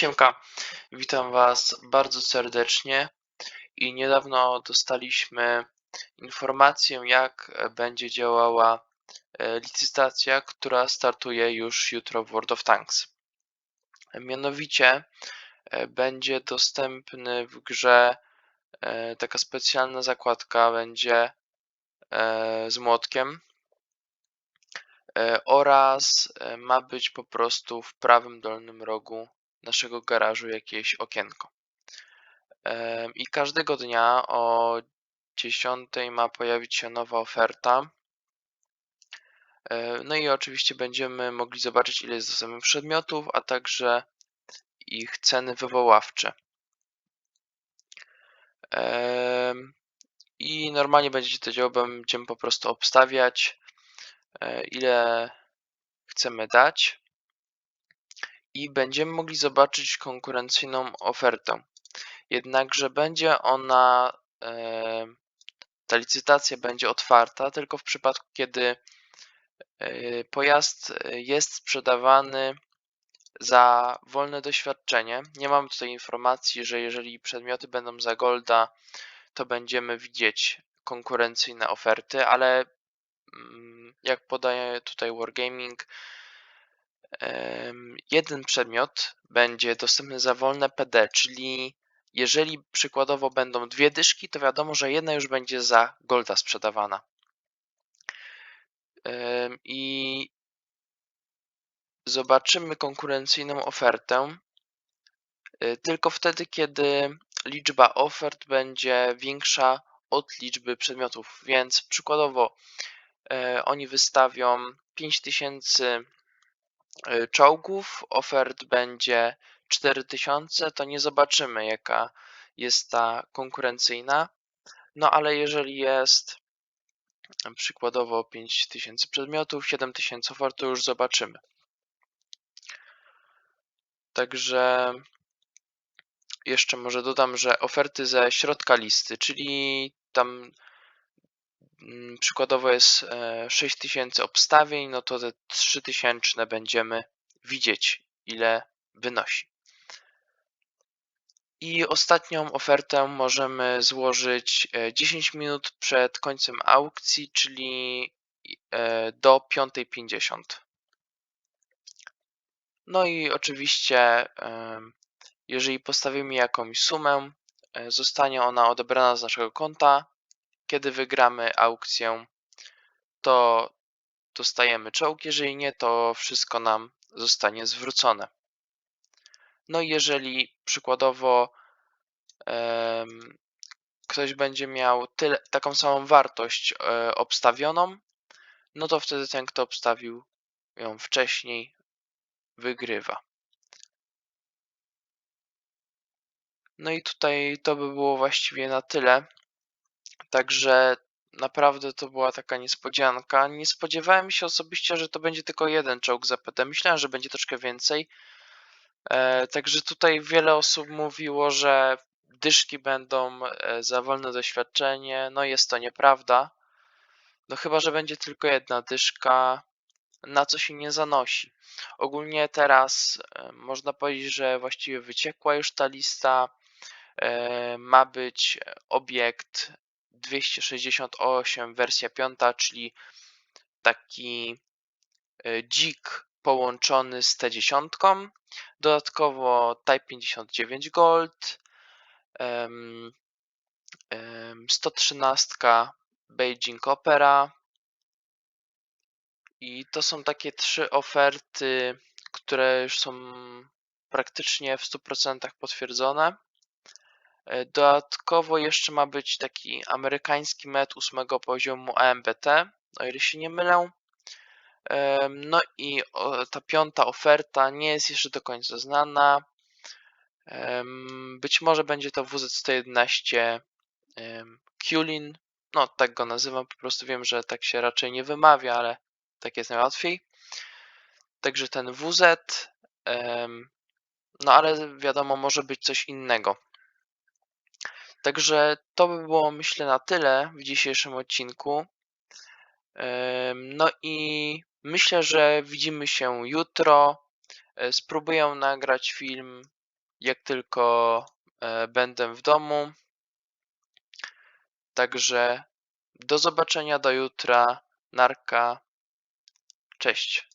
Siemka, witam Was bardzo serdecznie i niedawno dostaliśmy informację, jak będzie działała e, licytacja, która startuje już jutro w World of Tanks. Mianowicie e, będzie dostępny w grze e, taka specjalna zakładka, będzie z młotkiem oraz ma być po prostu w prawym dolnym rogu naszego garażu jakieś okienko. I każdego dnia o 10 ma pojawić się nowa oferta. No i oczywiście będziemy mogli zobaczyć, ile jest dostępnych przedmiotów, a także ich ceny wywoławcze. I normalnie będzie to działo, będziemy po prostu obstawiać, e, ile chcemy dać i będziemy mogli zobaczyć konkurencyjną ofertę. Jednakże będzie ona, ta licytacja będzie otwarta tylko w przypadku, kiedy e, pojazd jest sprzedawany za wolne doświadczenie. Nie mamy tutaj informacji, że jeżeli przedmioty będą za golda, to będziemy widzieć konkurencyjne oferty, ale mm, jak podaje tutaj Wargaming, jeden przedmiot będzie dostępny za wolne PD, czyli jeżeli przykładowo będą dwie dyszki, to wiadomo, że jedna już będzie za golda sprzedawana. I zobaczymy konkurencyjną ofertę y, tylko wtedy, kiedy liczba ofert będzie większa od liczby przedmiotów. Więc przykładowo e, oni wystawią 5000 Y, czołgów, ofert będzie 4000, to nie zobaczymy jaka jest ta konkurencyjna. No ale jeżeli jest przykładowo 5000 przedmiotów, 7000 ofert, to już zobaczymy. Także jeszcze może dodam, że oferty ze środka listy, czyli tam przykładowo jest 6000 e, obstawień, no to te 3000 będziemy widzieć, ile wynosi. I ostatnią ofertę możemy złożyć 10 e, minut przed końcem aukcji, czyli e, do 5.50. No i oczywiście, jeżeli postawimy jakąś sumę, zostanie ona odebrana z naszego konta kiedy wygramy aukcję, to dostajemy czołg, jeżeli nie, to wszystko nam zostanie zwrócone. No i jeżeli przykładowo um, ktoś będzie miał tyle, taką samą wartość e, obstawioną, no to wtedy ten, kto obstawił ją wcześniej, wygrywa. No i tutaj to by było właściwie na tyle. Także naprawdę to była taka niespodzianka. Nie spodziewałem się osobiście, że to będzie tylko jeden czołg za PT. Myślałem, że będzie troszkę więcej. E, także tutaj wiele osób mówiło, że dyszki będą e, za wolne doświadczenie. No jest to nieprawda. No chyba, że będzie tylko jedna dyszka, na co się nie zanosi. Ogólnie teraz e, można powiedzieć, że właściwie wyciekła już ta lista. Ma być obiekt 268 wersja 5, czyli taki e, dzik połączony z T10. Dodatkowo Type 59 Gold, 113 Beijing Opera. I to są takie trzy oferty, które już są praktycznie w 100% potwierdzone. E, dodatkowo jeszcze ma być taki amerykański med ósmego poziomu AMBT, o ile się nie mylę. No i ta piąta oferta nie jest jeszcze do końca znana. Być może będzie to WZ-111 Kulin. No, tak go nazywam, po prostu wiem, że tak się raczej nie wymawia, ale tak jest najłatwiej. Także ten WZ, no ale wiadomo, może być coś innego. Także to by było myślę na tyle w dzisiejszym odcinku. No i myślę, że widzimy się jutro. E, spróbuję nagrać film jak tylko e, będę w domu. Także do zobaczenia do jutra. Narka. Cześć.